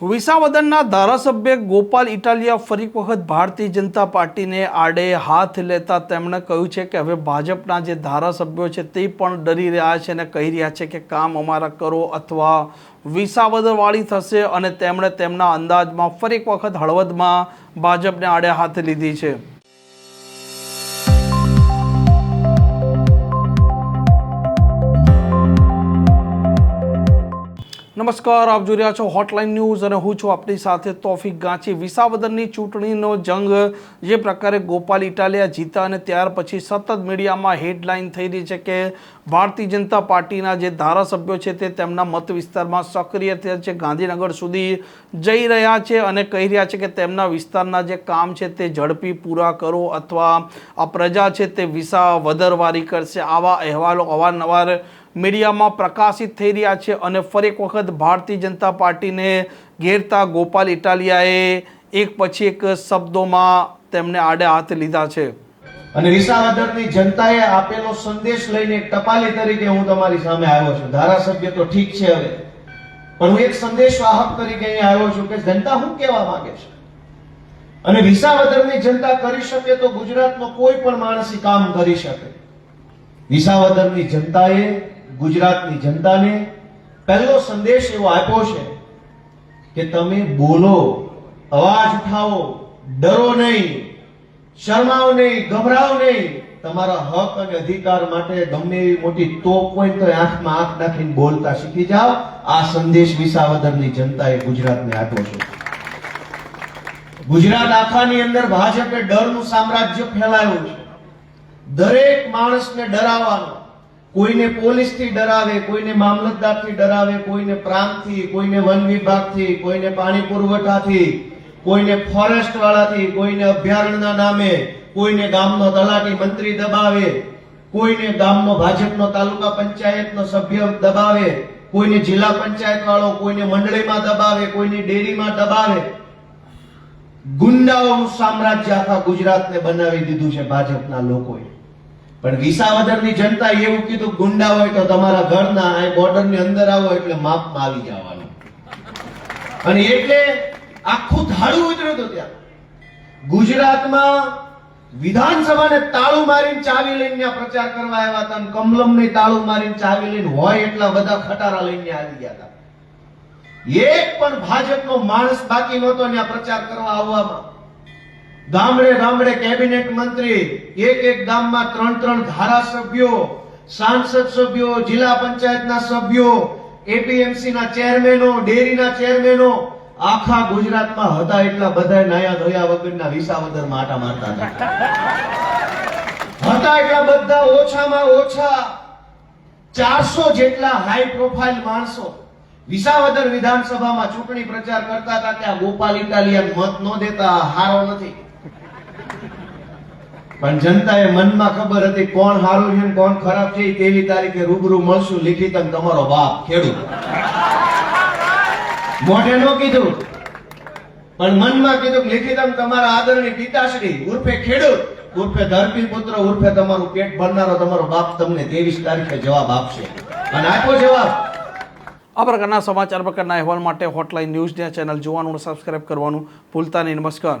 વિસાવદરના ધારાસભ્ય ગોપાલ ઇટાલિયા ફરી વખત ભારતીય જનતા પાર્ટીને આડે હાથ લેતા તેમણે કહ્યું છે કે હવે ભાજપના જે ધારાસભ્યો છે તે પણ ડરી રહ્યા છે અને કહી રહ્યા છે કે કામ અમારા કરો અથવા વિસાવદરવાળી થશે અને તેમણે તેમના અંદાજમાં ફરી વખત હળવદમાં ભાજપને આડે હાથ લીધી છે. નમસ્કાર, આપ જોઈ રહ્યા છો હોટલાઇન ન્યૂઝ અને હું છું આપની સાથે તોફિક ગાંચી વિસાવદરની ચૂંટણીનો જંગ જે પ્રકારે ગોપાલ ઇટાલિયા જીતા અને ત્યાર પછી સતત મીડિયામાં હેડલાઇન થઈ રહી છે કે ભારતીય જનતા પાર્ટીના જે ધારાસભ્યો છે તે તેમના મત વિસ્તારમાં સક્રિય થયા છે. ગાંધીનગર સુધી જઈ રહ્યા છે અને કહી રહ્યા છે કે તેમના વિસ્તારના જે કામ છે તે ઝડપી પૂરા કરો અથવા આ પ્રજા છે તે વિસા વધરવારી કરશે. આવા અહેવાલો અવારનવાર મીડિયામાં પ્રકાશિત થઈ રહ્યા છે અને ફરી એક વખત ભારતીય જનતા પાર્ટીને ઘેરતા ગોપાલ ઇટાલિયાએ એક પછી એક શબ્દોમાં તેમને આડે હાથ લીધા છે. અને વિસાવદરની જનતાએ આપેલો સંદેશ લઈને ટપાલી તરીકે હું તમારી સામે આવ્યો છું. ધારાસભ્ય તો ઠીક છે હવે. પણ હું એક સંદેશ વાહક તરીકે અહીંયા આવ્યો છું કે જનતા શું કહેવા માંગે છે? અને વિસાવદરની જનતા કરી શકે તો ગુજરાતનો કોઈ પણ માણસ કામ કરી શકે. વિસાવદરની જનતાએ ગુજરાતની જનતાને પહેલો સંદેશ એવો આપ્યો છે કે તમે બોલો, અવાજ ઉઠાવો, ડરો નહીં, શરમાવ નહીં, ગભરાવ નહીં. તમારા હક અને અધિકાર માટે ગમે એવી મોટી તોપ હોય તો આંખમાં આંખ નાખીને બોલતા શીખી જાઓ. આ સંદેશ વિસાવદરની જનતાએ ગુજરાતને આપ્યો છે. ગુજરાત આખાની અંદર ભાજપે ડરનું સામ્રાજ્ય ફેલાયું છે. દરેક માણસને ડરાવવાનો કોઈને પોલીસથી ડરાવે, કોઈને મામલતદારથી ડરાવે, કોઈને પ્રાંતથી, કોઈને વન વિભાગથી, કોઈને પાણી પુરવઠાથી, કોઈને ફોરેસ્ટ વાળાથી કોઈને અભયારણ્યના નામે, કોઈને ગામનો તલાટી મંત્રી દબાવે, કોઈને ગામનો ભાજપનો તાલુકા પંચાયતનો સભ્ય દબાવે, કોઈને જિલ્લા પંચાયત વાળો કોઈને મંડળીમાં દબાવે, કોઈને ડેરીમાં દબાવે. ગુંડાઓનું સામ્રાજ્ય આખા ગુજરાતને બનાવી દીધું છે ભાજપના લોકોએ. પણ વિસાવદરની જનતા એવું કીધું, ગુંડા હોય તો તમારા ઘરના બોર્ડર બોર્ડરની અંદર આવો એટલે માપમાં આવી જવાનું. અને એટલે આખું ધાડું ઉતર્યું હતું ત્યાં. ગુજરાતમાં વિધાનસભાને તાળું મારીને ચાવી લઈને ત્યાં પ્રચાર કરવા આવ્યા હતા કમલમ ને તાળું મારીને ચાવી લઈને હોય એટલા બધા ખટારા લઈને આવી ગયા હતા. એક પણ ભાજપનો માણસ બાકી નહોતો ત્યાં પ્રચાર કરવા આવવામાં. ગામડે ગામડે કેબિનેટ મંત્રી, એક એક ગામમાં ત્રણ ત્રણ ધારાસભ્યો, સાંસદ સભ્યો, જિલ્લા પંચાયતના સભ્યો એપીએમસી ના ચેરમેનો, ડેરીના ચેરમેનો, આખા ગુજરાતમાં હતા એટલા બધા નાયા ધોયા વગરના વિસાવદર માટા મારતા હતા. હતા એટલા બધા ઓછામાં ઓછા ચારસો જેટલા હાઈ પ્રોફાઇલ માણસો વિસાવદર વિધાનસભામાં ચૂંટણી પ્રચાર કરતા હતા, ત્યાં ગોપાલ ઇટાલિયન મત ન દેતા, હારો નથી. પણ જનતાએ મનમાં ખબર હતી કોણ હારું છે કોણ ખરાબ છે તેવી તારીખે રૂબરૂ મળશું. લિખિત તમારો બાપ, ખેડૂત. મોઢે નો કીધું. પણ મનમાં કીધું લિખિતમ તમારા આદરણી પિતાશ્રી, ઉર્ફે ખેડૂત. ઉર્ફે ધરતી પુત્ર, ઉર્ફે તમારું પેટ ભરનારો તમારો બાપ તમને ત્રેવીસ તારીખે જવાબ આપશે. અને આપ્યો જવાબ. આ પ્રકારના સમાચાર પ્રકારના અહેવાલ માટે હોટલાઇન ન્યૂઝ ચેનલ જોવાનું સબસ્ક્રાઇબ કરવાનું ભૂલતા નહીં. નમસ્કાર.